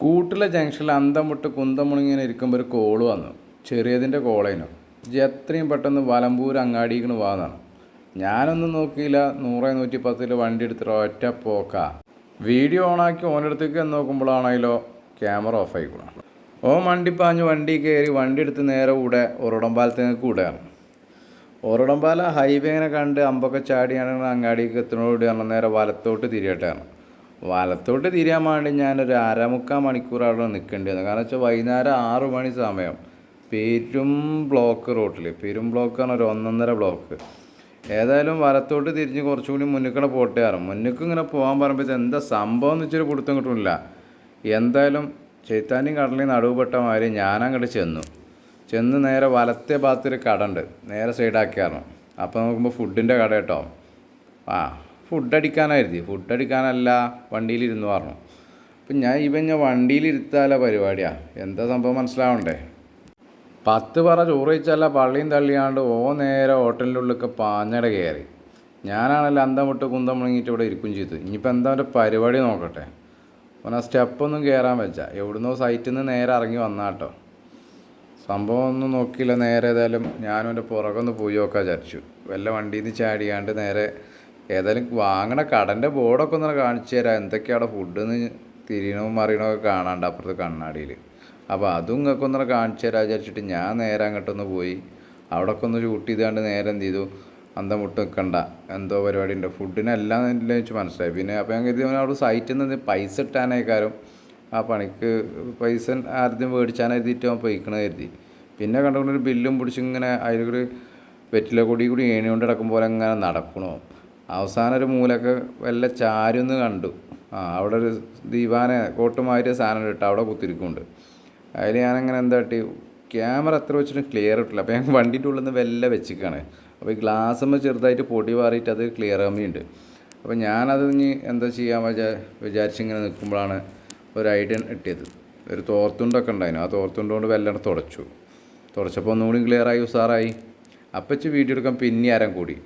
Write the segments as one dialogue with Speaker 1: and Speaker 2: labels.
Speaker 1: കൂട്ടിലെ ജംഗ്ഷനിൽ അന്തം വിട്ട് കുന്തം ഇരിക്കുമ്പോൾ ഒരു കോൾ വന്നു. ചെറിയതിന്റെ കോളേനു. ജി എത്രയും പെട്ടെന്ന് വലമ്പൂർ അങ്ങാടിക്കണ് വാന്നാണ് ഞാനൊന്നും നോക്കിയില്ല. നൂറ് നൂറ്റി പത്തിൽ വണ്ടി എടുത്തിട്ട് ഒറ്റ പോക്ക. വീഡിയോ ഓണാക്കി ഓനടുത്തേക്ക് നോക്കുമ്പോഴാണെങ്കിലോ ക്യാമറ ഓഫ് ആയിക്കണം ഓ വണ്ടി പാഞ്ഞ് വണ്ടി കയറി വണ്ടി എടുത്ത് നേരെ കൂടെ ഉറടമ്പാലത്തേക്ക് കൂടെയാണ് ഒരടമ്പാല ഹൈവേനെ കണ്ട് അമ്പൊക്കെ ചാടിയാണ് അങ്ങാടിക്ക് എത്തുന്നതോടുകൂടിയാണ് നേരെ വലത്തോട്ട് തിരിയട്ടാണ് വലത്തോട്ട് തിരിയാൻ വേണ്ടി ഞാനൊരു അരമുക്കാൽ മണിക്കൂറാണ് അവിടെ കാരണം വെച്ചാൽ വൈകുന്നേരം ആറ് മണി സമയം. പേരും ബ്ലോക്ക് റോട്ടിൽ പെരും ബ്ലോക്കാണ് ഒരു ഒന്നൊന്നര ബ്ലോക്ക് ഏതായാലും വലത്തോട്ട് തിരിഞ്ഞ് കുറച്ചുകൂടി മുന്നിക്കൂടെ പോട്ടെ കയറും മുന്നിക്ക് ഇങ്ങനെ പോകാൻ പറയുമ്പോൾ എന്താ സംഭവം എന്ന് വെച്ചൊരു പിടുത്തം കിട്ടുന്നില്ല എന്തായാലും ചേത്താനും കടലിൽ നടുവുപെട്ട മാതിരി ഞാനങ്ങോട്ട് ചെന്നു. ചെന്ന് നേരെ വലത്തെ ഭാഗത്തൊരു കട ഉണ്ട്. നേരെ സൈഡാക്കിയായിരുന്നു അപ്പോൾ നോക്കുമ്പോൾ ഫുഡിന്റെ കട കേട്ടോ. ആ. ഫുഡ് അടിക്കാനായിരുന്നു ഫുഡ് അടിക്കാനല്ല വണ്ടിയിലിരുന്ന് പറഞ്ഞു. അപ്പം ഞാൻ ഇവൻ ഞാൻ വണ്ടിയിലിരുത്താല പരിപാടിയാണ് എന്താ സംഭവം മനസ്സിലാവണ്ടേ? പത്ത് പറ ചോറ് വെച്ചല്ല പള്ളിയും തള്ളിയാണ്ട് ഓ നേരെ ഹോട്ടലിന്റെ ഉള്ളിലൊക്കെ പാഞ്ഞട കയറി. ഞാനാണല്ലോ അന്തം വിട്ട് കുന്തം മുണങ്ങിയിട്ട് ഇവിടെ ഇരിക്കും ചെയ്ത് ഇനിയിപ്പോൾ എന്താ അവന്റെ പരിപാടി നോക്കട്ടെ? അവൻ ആ സ്റ്റെപ്പൊന്നും കയറാൻ വെച്ച. എവിടുന്നോ സൈറ്റിൽ നിന്ന് നേരെ ഇറങ്ങി വന്നാട്ടോ സംഭവം ഒന്നും നോക്കിയില്ല. നേരെ ഏതായാലും ഞാനും എന്റെ പുറകൊന്ന് പോയി നോക്കാൻ വിചാരിച്ചു. വല്ല വണ്ടിയിൽ നിന്ന് ചാടിയാണ്ട് നേരെ ഏതായാലും വാങ്ങണ കടന്റെ ബോർഡൊക്കെ ഒന്ന് കാണിച്ചു തരാം. എന്തൊക്കെയാണ് ഫുഡ് എന്ന് തിരിയണോ മറിയണോ ഒക്കെ കാണാണ്ട് അപ്പുറത്ത് കണ്ണാടിയിൽ അപ്പോൾ അതും നിങ്ങൾക്ക് ഒന്നും കാണിച്ചു തരാം വിചാരിച്ചിട്ട് ഞാൻ നേരെ അങ്ങോട്ടൊന്ന് പോയി. അവിടെ ഒക്കെ ഒന്ന് ഷൂട്ട് ചെയ്താണ്ട് നേരെ എന്ത് ചെയ്തു? അന്തം മുട്ട് നിൽക്കണ്ട എന്തോ പരിപാടി ഉണ്ട് ഫുഡിനെല്ലാം ഇല്ല വെച്ച് മനസ്സിലായി. പിന്നെ അപ്പോൾ ഞാൻ കരുതി അവിടെ സൈറ്റിൽ നിന്ന് പൈസ ഇട്ടാനേക്കാരും ആ പണിക്ക് പൈസ ആദ്യം മേടിച്ചാൻ എഴുതിയിട്ട് അവൻ പൊയ്ക്കണ കരുതി. പിന്നെ കണ്ടുകൊണ്ടൊരു ബില്ലും പിടിച്ച് ഇങ്ങനെ അതിലൊരു വെറ്റില കൊടി കൂടി ഏണി കൊണ്ട് കിടക്കും പോലെ ഇങ്ങനെ നടക്കണോ. അവസാനം ഒരു മൂലൊക്കെ വല്ല ചാരുന്ന് കണ്ടു. ആ അവിടെ ഒരു ദീപാനെ കോട്ടുമാതിരി സാധനം ഇട്ട് അവിടെ കുത്തിരിക്കുന്നുണ്ട്. അതിൽ ഞാനങ്ങനെ എന്താ കാട്ടി ക്യാമറ അത്ര വെച്ചിട്ട് ക്ലിയർ ഇട്ടില്ല. അപ്പോൾ ഞാൻ വണ്ടിന്റെ ഉള്ളിൽ നിന്ന് വെല്ല വെച്ചിക്കാണ്. അപ്പോൾ ഈ ഗ്ലാസ്സുമ്പോൾ ചെറുതായിട്ട് പൊടി മാറിയിട്ട് അത് ക്ലിയർ കമ്മിയുണ്ട് അപ്പോൾ ഞാനത് ഇനി എന്താ ചെയ്യാൻ വിചാ വിചാരിച്ചിങ്ങനെ നിൽക്കുമ്പോഴാണ് ഒരു ഐഡിയ കിട്ടിയത്. ഒരു തോർത്തുണ്ടൊക്കെ ഉണ്ടായിരുന്നു. ആ തോർത്തുണ്ട് കൊണ്ട് വെല്ലം തുടച്ചു. തുടച്ചപ്പോൾ ഒന്നുകൂടി ക്ലിയറായി ഉസാറായി. അപ്പച്ച് വീഡിയോ എടുക്കാൻ പിന്നെ ആരം കൂടി.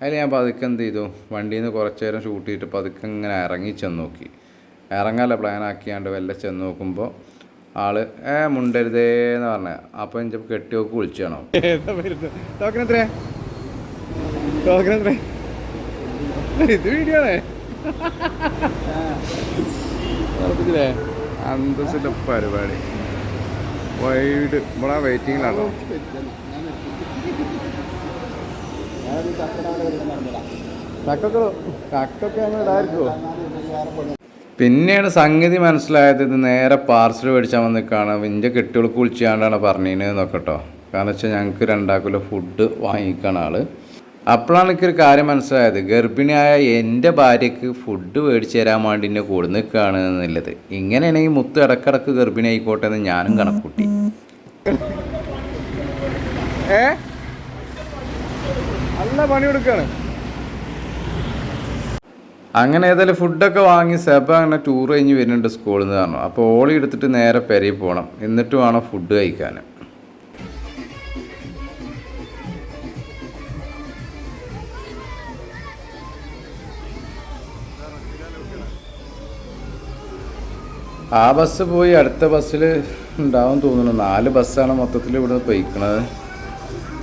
Speaker 1: അതിൽ ഞാൻ പതുക്കെ എന്ത് ചെയ്തു വണ്ടിയിൽ നിന്ന് കുറച്ച് നേരം ഷൂട്ട് ചെയ്തിട്ട് പതുക്കെ ഇങ്ങനെ ഇറങ്ങി ചെന്ന് നോക്കി. ഇറങ്ങാല്ല പ്ലാൻ ആക്കിയാണ്ട് വല്ല ചെന്ന് നോക്കുമ്പോൾ ആൾ ഏ മുണ്ടരുതേ എന്ന് പറഞ്ഞ. അപ്പം എന്റെ കെട്ടി നോക്കി വിളിച്ചാണോ? ടോക്കൺ എത്രയാ? ടോക്കൺ എത്ര ഇത് വീഡിയോ ആണേ. അന്തസ്സിന്റെ പരിപാടി. വൈഡ് ഇവിടെ വെയിറ്റിങ്ങിലാണോ കക്കൊക്കെ കക്കൊക്കെ അങ്ങ് ഇടായിരിക്കുമോ പിന്നെയാണ് സംഗതി മനസ്സിലായത് ഇത് നേരെ പാർസൽ മേടിച്ചാൽ വന്നിക്കാണ്. കാണാം ഇന്റെ കെട്ടികൾക്ക് വിളിച്ചാണ്ടാണ് പറഞ്ഞത് എന്നൊക്കെ കേട്ടോ കാരണം വെച്ചാൽ ഞങ്ങൾക്ക് രണ്ടാക്കുള്ള ഫുഡ് വാങ്ങിക്കണ ആൾ. അപ്പോഴാണ് എനിക്കൊരു കാര്യം മനസ്സിലായത്. ഗർഭിണിയായ എന്റെ ഭാര്യയ്ക്ക് ഫുഡ് മേടിച്ചു തരാൻ വേണ്ടി എന്നെ കൂടെ നിൽക്കുകയാണ് എന്നുള്ളത്. ഇങ്ങനെയാണെങ്കിൽ മുത്ത് ഇടക്കിടക്ക് ഗർഭിണി ആയിക്കോട്ടെ എന്ന് ഞാനും കണക്കൂട്ടി ഏ? കൊടുക്കാണ് അങ്ങനെ ഏതായാലും ഫുഡൊക്കെ വാങ്ങി സെബ അങ്ങനെ ടൂർ കഴിഞ്ഞ് വരുന്നുണ്ട് സ്കൂളിൽ നിന്ന് പറഞ്ഞു. അപ്പോൾ ഓളി എടുത്തിട്ട് നേരെ പെരയിൽ പോകണം എന്നിട്ട് വേണം ഫുഡ് കഴിക്കാൻ. ആ ബസ് പോയി അടുത്ത ബസ്സിൽ ഉണ്ടാവും തോന്നുന്നു. നാല് ബസ്സാണ് മൊത്തത്തിൽ ഇവിടെ പോയിക്കണത്.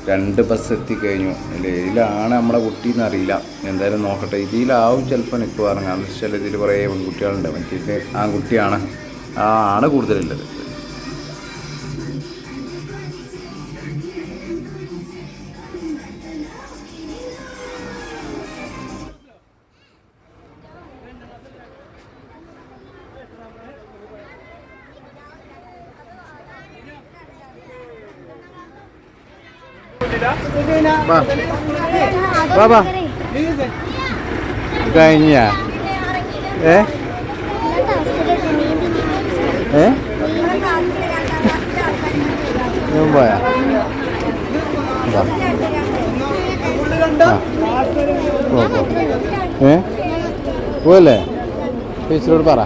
Speaker 1: രണ്ട് ബസ് എത്തിക്കഴിഞ്ഞു. അതിൽ ഇതിലാണ് നമ്മളെ കുട്ടി എന്നറിയില്ല. എന്തായാലും നോക്കട്ടെ. ഇതിലാവും ചിലപ്പോൾ നിൽക്കുവാറുണ്ട്. കാരണം വെച്ചാൽ ഇതിൽ കുറേ പെൺകുട്ടികളുണ്ട്. മറ്റേ ആൺകുട്ടിയാണ്. ആ ആണ് കൂടുതലുള്ളത്. വാ കഴിഞ്ഞ. ഏ? ഏ? പോയാ. ഏ? പോവല്ലേ? ടീച്ചറോട് പറ.